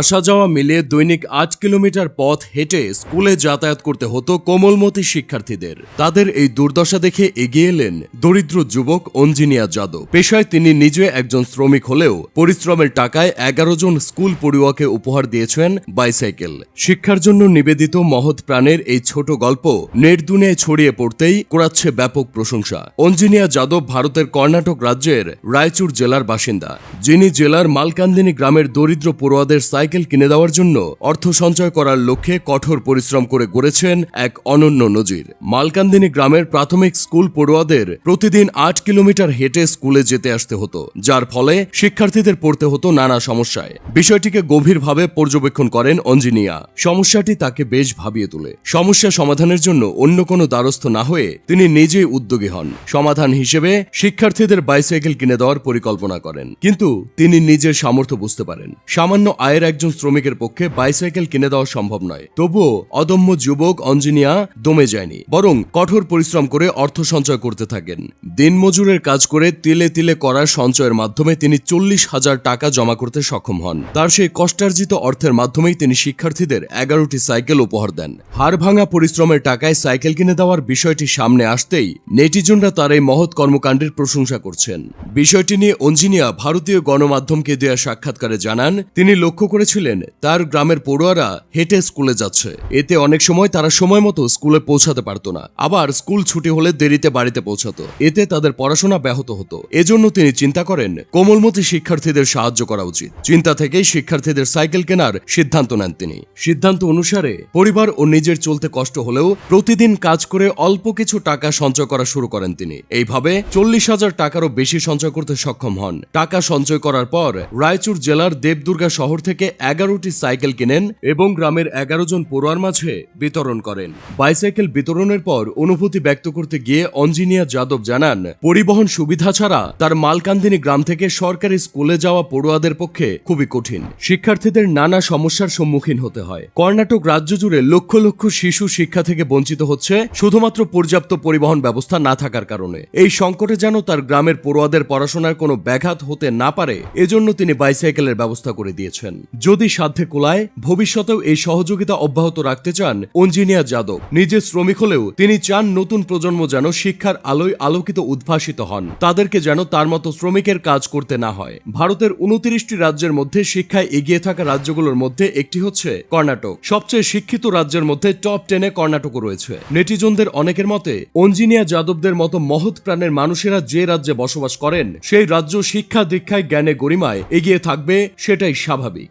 আসা যাওয়া মিলিয়ে দৈনিক আট কিলোমিটার পথ হেঁটে স্কুলে যাতায়াত করতে হতো কোমলমতি শিক্ষার্থীদের। তাদের এই দুর্দশা দেখে এগিয়ে এলেন দরিদ্র যুবক অঞ্জিনিয়া যাদব। পেশায় তিনি নিজে একজন শ্রমিক হলেও পরিশ্রমের টাকায় এগারো জন স্কুল পড়ুয়াকে উপহার দিয়েছেন বাইসাইকেল। শিক্ষার জন্য নিবেদিত মহৎ প্রাণের এই ছোট গল্প নেট দুনিয়ায় ছড়িয়ে পড়তেই কুড়াচ্ছে ব্যাপক প্রশংসা। অঞ্জিনিয়া যাদব ভারতের কর্ণাটক রাজ্যের রায়চুর জেলার বাসিন্দা, যিনি জেলার মালকান্দিনী গ্রামের দরিদ্র পড়ুয়াদের সাইকেল কিনে দেওয়ার জন্য অর্থ সঞ্চয় করার লক্ষ্যে কঠোর পরিশ্রম করে গড়েছেন এক অনন্য নজির। মালকান্দিনী গ্রামের প্রাথমিক স্কুল পড়ুয়াদের প্রতিদিন আট কিলোমিটার হেঁটে স্কুলে যেতে আসতে হতো, যার ফলে শিক্ষার্থীদের পড়তে হতো নানা সমস্যায়। বিষয়টিকে গভীরভাবে পর্যবেক্ষণ করেন অঞ্জিনিয়া। সমস্যাটি তাকে বেশ ভাবিয়ে তোলে। সমস্যা সমাধানের জন্য অন্য কোনো দ্বারস্থ না হয়ে তিনি নিজেই উদ্যোগী হন। সমাধান হিসেবে শিক্ষার্থীদের বাইসাইকেল কিনে দেওয়ার পরিকল্পনা করেন। কিন্তু তিনি নিজের সামর্থ্য বুঝতে পারেন। সামান্য আয়ের একজন শ্রমিকের পক্ষে বাইসাইকেল কিনে দেওয়া সম্ভব নয়। তবুও অদম্য যুবক অঞ্জিনিয়া দমে যায়নি, বরং কঠোর পরিশ্রম করে অর্থ সঞ্চয় করতে থাকেন। দিনমজুরের কাজ করে তিলে তিলে করা সঞ্চয়ের মাধ্যমে তিনি চল্লিশ হাজার টাকা জমা করতে সক্ষম হন। তার সেই কষ্টার্জিত অর্থের মাধ্যমেই তিনি শিক্ষার্থীদের এগারোটি সাইকেল উপহার দেন। হাড় ভাঙা পরিশ্রমের টাকায় সাইকেল কিনে দেওয়ার বিষয়টি সামনে আসতেই নেটিজনরা তার এই মহৎ কর্মকাণ্ডের প্রশংসা করছেন। বিষয়টি নিয়ে অঞ্জিনিয়া ভারতীয় গণমাধ্যমকে দেওয়া সাক্ষাৎকারে জানান, তিনি লক্ষ্য করেছিলেন, তার গ্রামের পড়ুয়ারা হেঁটে স্কুলে যাচ্ছে। এতে অনেক সময় তারা সময় মতো স্কুলে পৌঁছাতে পারতো না। আবার স্কুল ছুটি হলে দেরিতে বাড়িতে পৌঁছাতো। এতে তাদের পড়াশোনা ব্যাহত হতো। এজন্য তিনি চিন্তা করেন, কোমলমতি শিক্ষার্থীদের সাহায্য করা উচিত। চিন্তা থেকেই শিক্ষার্থীদের সাইকেল কেনার সিদ্ধান্ত নেন তিনি। সিদ্ধান্ত অনুসারে পরিবার ও নিজের চলতে কষ্ট হলেও প্রতিদিন কাজ করে অল্প কিছু টাকা সঞ্চয় করা শুরু করেন তিনি। এইভাবে চল্লিশ হাজার টাকারও বেশি সঞ্চয় করতে সক্ষম হন। টাকা সঞ্চয় করার পর রায়চুর জেলার দেবদুর্গা শহর থেকে এগারোটি সাইকেল কেনেন এবং গ্রামের এগারো জন পড়ুয়ার মাঝে বিতরণ করেন। বাইসাইকেল বিতরণের পর অনুভূতি ব্যক্ত করতে গিয়ে অঞ্জিনিয়া যাদব জানান, পরিবহন সুবিধা ছাড়া তার মালকান্দিনী গ্রাম থেকে সরকারি স্কুলে যাওয়া পড়ুয়াদের পক্ষে খুবই কঠিন। শিক্ষার্থীদের নানা সমস্যার সম্মুখীন হতে হয়। কর্ণাটক রাজ্য জুড়ে লক্ষ লক্ষ শিশু শিক্ষা থেকে বঞ্চিত হচ্ছে শুধুমাত্র পর্যাপ্ত পরিবহন ব্যবস্থা না থাকার কারণে। এই সংকটে যেন তার গ্রামের পড়ুয়াদের পড়াশোনার কোনো ব্যাঘাত হতে না পারে, এজন্য তিনি বাইসাইকেলের ব্যবস্থা করে দিয়েছেন। যদি সাধ্যে কোলায়, ভবিষ্যতেও এই সহযোগিতা অব্যাহত রাখতে চান অঞ্জিনিয়া যাদব। নিজে শ্রমিক হলেও তিনি চান নতুন প্রজন্ম যেন শিক্ষার আলোয় আলোকিত উদ্ভাসিত হন। তাদেরকে যেন তার মতো শ্রমিকের কাজ করতে না হয়। ভারতের উনত্রিশটি রাজ্যের মধ্যে শিক্ষায় এগিয়ে থাকা রাজ্যগুলোর মধ্যে একটি হচ্ছে কর্ণাটক। সবচেয়ে শিক্ষিত রাজ্যের মধ্যে টপ টেনে কর্ণাটকও রয়েছে। নেটিজনদের অনেকের মতে অঞ্জিনিয়া যাদবদের মতো মহৎ প্রাণের মানুষেরা যে রাজ্যে বসবাস করেন, সেই রাজ্য শিক্ষা দীক্ষায় জ্ঞানে গরিমায় এগিয়ে থাকবে, সেটাই স্বাভাবিক।